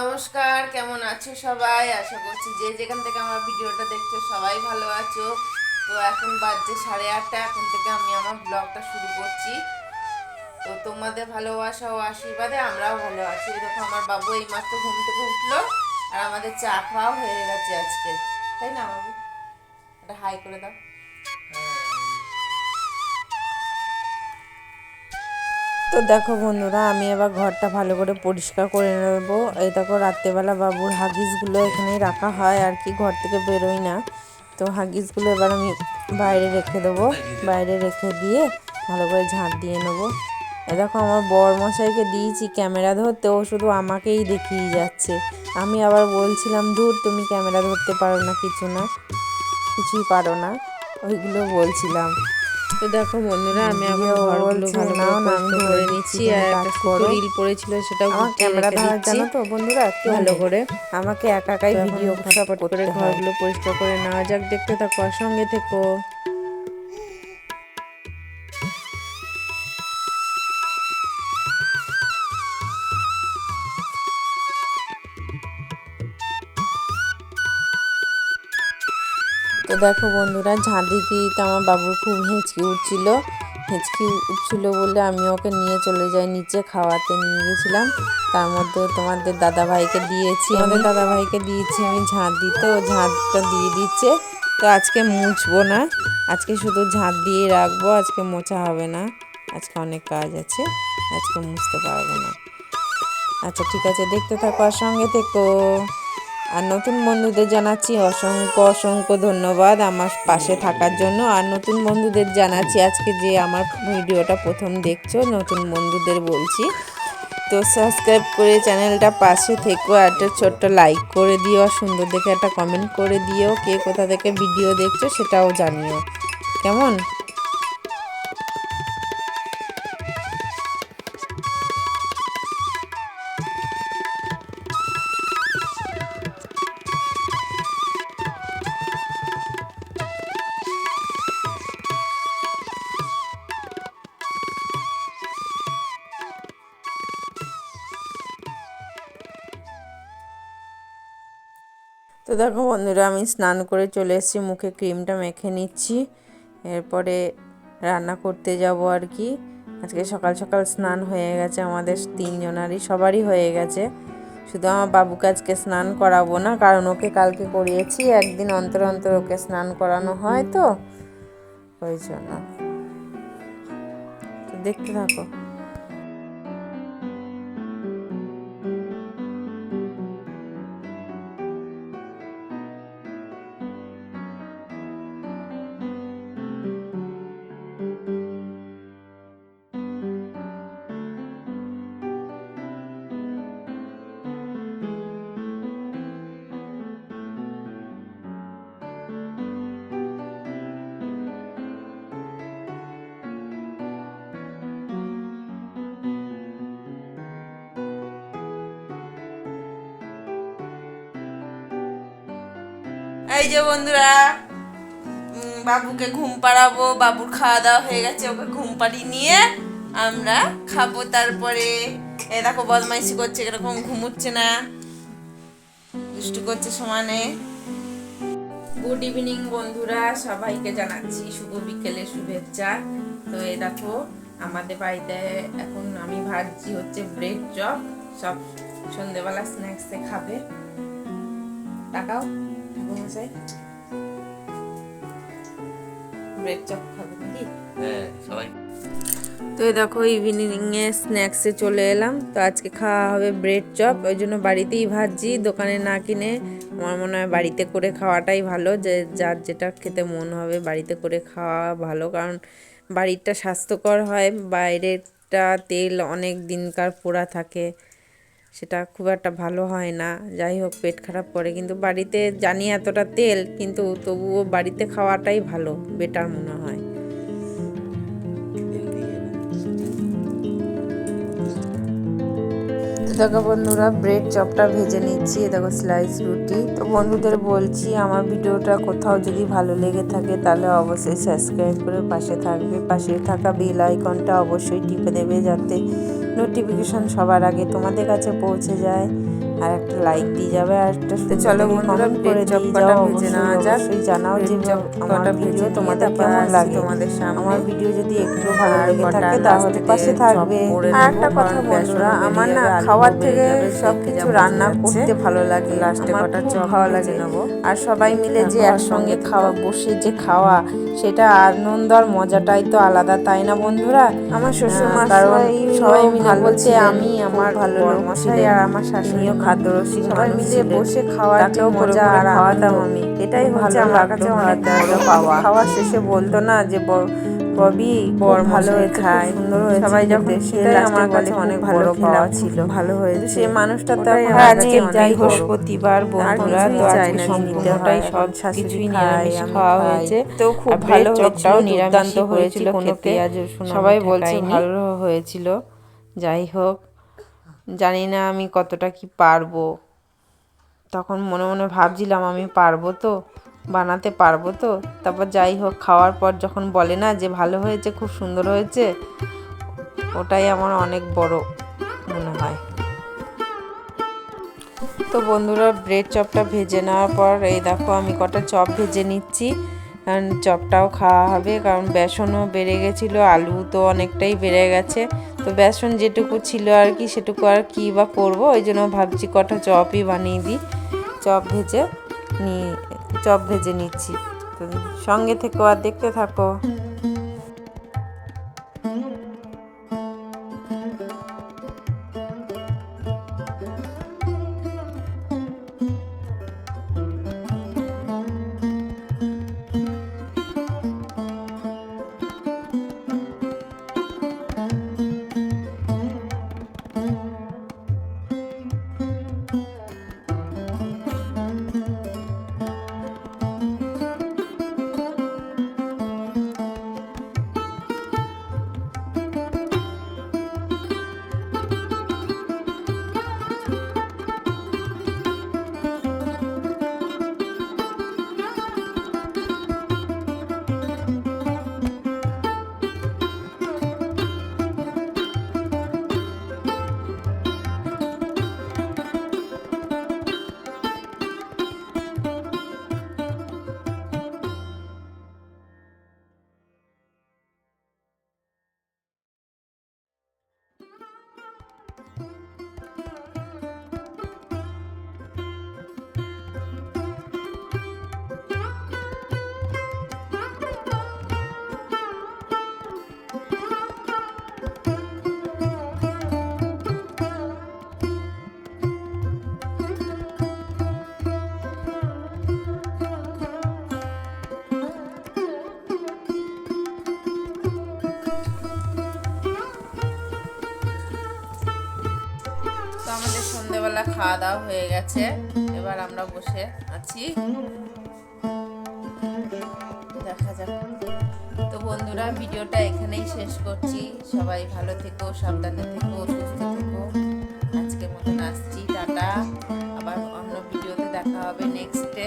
নমস্কার, কেমন আছো সবাই? আশা করছি যে যেখান থেকে আমার ভিডিওটা দেখছ সবাই ভালো আছো। তো এখন বাজছে সাড়ে আটটা, এখন থেকে আমি আমার ব্লগটা শুরু করছি। তো তোমাদের ভালোবাসা ও আশীর্বাদে আমরাও ভালো আছি। দেখো আমার বাবু এই মাত্র ঘুম থেকে উঠল আর আমাদের চা খাওয়া হয়ে গেছে আজকে। তাই না বাবু? একটা হাই করে দাও। তো দেখো বন্ধুরা, আমি এবার ঘরটা ভালো করে পরিষ্কার করে নেব। এই দেখো রাত্রেবেলা বাবুর হাগিসগুলো এখানেই রাখা হয়, আর কি ঘর থেকে বেরোই না। তো হাগিসগুলো এবার আমি বাইরে রেখে দেবো। বাইরে রেখে দিয়ে ভালো করে ঝাঁট দিয়ে নেব। দেখো আমার বর মশাইকে দিয়েছি ক্যামেরা ধরতে, ও শুধু আমাকেই দেখিয়ে যাচ্ছে। আমি আবার বলছিলাম দূর তুমি ক্যামেরা ধরতে পারো না, কিছু না। কিছুই পারো না, ওইগুলো বলছিলাম। তো দেখো বন্ধুরা আমি আমার ঘরগুলো ভালো করে করে নিচ্ছি আর একটা ছোট রিল পড়েছিল সেটা ক্যামেরা ধরার জানো তো বন্ধুরা? ভালো করে। আমাকে একা একাই ভিডিও ফটাফট করে ঘরগুলো পরিষ্কার করে নেওয়া যাক দেখতে থাকো আর সঙ্গে থেকো। দেখো বন্ধুরা ঝাঁট দিতে আমার বাবুর খুব হেঁচকি উঠছিল। হেঁচকি উঠছিল বলে আমি ওকে নিয়ে চলে যাই, নিচে খাওয়াতে নিয়ে গেছিলাম। তার মধ্যে তোমাদের দাদা ভাইকে দিয়েছি। আমাদের দাদা ভাইকে দিয়েছি আমি ঝাঁট দিতে ও ঝাঁটটা দিয়ে দিচ্ছে। তো আজকে মুছবো না। আজকে শুধু ঝাঁট দিয়ে রাখব, আজকে মোছা হবে না। আজকে অনেক কাজ আছে, আজকে মুছতে পারব না। আচ্ছা ঠিক আছে, দেখতে থাকো আর সঙ্গে থেকো। আর নতুন বন্ধুদের জানাচ্ছি অসংখ্য অসংখ্য ধন্যবাদ আমার পাশে থাকার জন্য। আর নতুন বন্ধুদের জানাচ্ছি আজকে যে আমার ভিডিওটা প্রথম দেখছ, নতুন বন্ধুদের বলছি। তো সাবস্ক্রাইব করে চ্যানেলটা পাশে থেকো একটা ছোট্ট লাইক করে দিও আর সুন্দর দেখে একটা কমেন্ট করে দিও। কে কোথা থেকে ভিডিও দেখছ সেটাও জানিও। কেমন? দেখো বন্ধুরা, আমি স্নান করে চলে এসেছি, মুখে ক্রিমটা মেখে নিচ্ছি। এরপরে রান্না করতে যাব আর কি। আজকে সকাল সকাল স্নান হয়ে গেছে, আমাদের তিনজনারই সবারই হয়ে গেছে। শুধু আমার বাবুকে আজকে স্নান করাবো না, কারণ ওকে কালকে করিয়েছি, একদিন অন্তর অন্তর ওকে স্নান করানো হয় তো, ওই জন্য। দেখতে থাকো। এই যে বন্ধুরা বাবুকে ঘুম পাড়াবো, বাবুর খাওয়া দাওয়া হয়ে গেছে, ওকে ঘুম পাড়িয়ে নিয়ে আমরা খাব তারপরে, এ দেখো বদমাইশি করছে, এরকম ঘুমুচ্ছে না। দুষ্টু করছে সমানে। গুড ইভিনিং বন্ধুরা, সবাইকে জানাচ্ছি শুভ বিকেলে শুভেচ্ছা। তো এ দেখো, আমাদের বাড়িতে এখন আমি ভাবছি হচ্ছে ব্রেড চপ সব সন্ধেবেলা স্ন্যাক্সে খাবে। টাকাও মশাই ব্রেড চপ খাবে নাকি? হ্যাঁ সবাই। তো দেখো ইভিনিংয়ে স্ন্যাক্সে চলে এলাম। তো আজকে খাওয়া হবে ব্রেড চপ ওই জন্য বাড়িতেই ভাজছি দোকানে না কিনে। আমার মনে হয় বাড়িতে করে খাওয়াটাই ভালো। যে যার যেটা খেতে মন হবে বাড়িতে করে খাওয়া ভালো। কারণ বাড়িরটা স্বাস্থ্যকর হয় বাইরেরটা তেল অনেক দিনকার পোড়া থাকে। সেটা খুব একটা ভালো হয় না। যাই হোক পেট খারাপ করে। কিন্তু বাড়িতে জানি এতটা তেল, কিন্তু তবুও বাড়িতে খাওয়াটাই ভালো, বেটার মনে হয়। দেখো বন্ধুরা ব্রেড চপটা ভেজে নিচ্ছি। দেখো স্লাইস রুটি। তো বন্ধুদের বলছি, আমার ভিডিওটা কোথাও যদি ভালো লেগে থাকে, তাহলে অবশ্যই সাবস্ক্রাইব করে পাশে থাকবে। পাশে থাকা বেল আইকনটা অবশ্যই টিপে দেবে, যাতে নোটিফিকেশন সবার আগে তোমাদের কাছে পৌঁছে যায়। আর একটা লাইক দিয়ে যাবে আর একটা চলো বন্ধুরা, করে দিয়ে ভেজে নেওয়া যাক। জানাও যে আমার ভিডিও তোমাদের কেমন লাগে? তোমাদের সামনে। আমার ভিডিও যদি একটু ভালো লেগে থাকে তাহলে পাশে থাকবে। আর একটা কথা বন্ধুরা আমার না খাওয়ার থেকে যাবে, সব কিছু রান্না করতে ভালো লাগে। লাস্টে কটা চপ ভালো লাগে। নেব। আর সবাই মিলে যে একসঙ্গে খাওয়া বসে যে খাওয়া সেটা আনন্দ আর মজাটাই তো আলাদা তাই না বন্ধুরা? আমার শ্বশুর মা সবাই মিলে বলছে আমি আমার ভালো মশাই আর আমার শাশুড়িও খাদ্য খাদ্যরসিক সবাই মিলে বসে খাওয়ার যে মজা আর খাওয়াতাম আমি এটাই ভালো আমার কাছে অনেক খাওয়া পাওয়া। খাওয়া শেষে বলতো না যে ববি বর ভালো হয়ে খায়। সুন্দর হয়ে সবাই যখন সেটাই আমার কাছে অনেক ভালো পাওয়া ছিল ভালো হয়েছে। সেই মানুষটা তো আজকে যাই। বৃহস্পতিবার বন্ধুরা তো আজকে সম্পূর্ণটাই সব কিছুই নিরামিষ খাওয়া। হয়েছে তো খুব ভালো হয়েছিল, দুর্দান্ত হয়েছিল। খেতে পেঁয়াজ সবাই বলছে ভালো হয়েছিল যাই হোক জানি না আমি কতটা কি পারব। তখন মনে মনে ভাবছিলাম, আমি পারব তো, বানাতে পারব তো। তারপর যাই হোক, খাওয়ার পর যখন বলে না যে ভালো হয়েছে, খুব সুন্দর হয়েছে, ওটাই আমার অনেক বড় মনে হয়। তো বন্ধুরা ব্রেড চপটা ভেজে নেওয়ার পর, এই দেখো আমি কটা চপ ভেজে নিচ্ছি। কারণ চপটাও খাওয়া হবে, কারণ বেসনও বেড়ে গেছিল, আলু তো অনেকটাই বেড়ে গেছে। তো বেসন যেটুকু ছিল আর কি, সেটুকু আর কি বা করব? ওই জন্য ভাবছি কটা চপই বানিয়ে দিই। চপ ভেজে নিয়ে চপ ভেজে নিচ্ছি। তো সঙ্গে থেকে আর দেখতে থাকো। সন্ধেবেলা খাওয়া দাওয়া হয়ে গেছে। এবার আমরা বসে আছি। দেখা যাক। তো বন্ধুরা, ভিডিওটা এখানেই শেষ করছি। সবাই ভালো থেকো, সাবধানে থেকো, সুস্থ থেকো। আজকের মতন আসছি, টাটা। আবার অন্য ভিডিওতে দেখা হবে নেক্সটে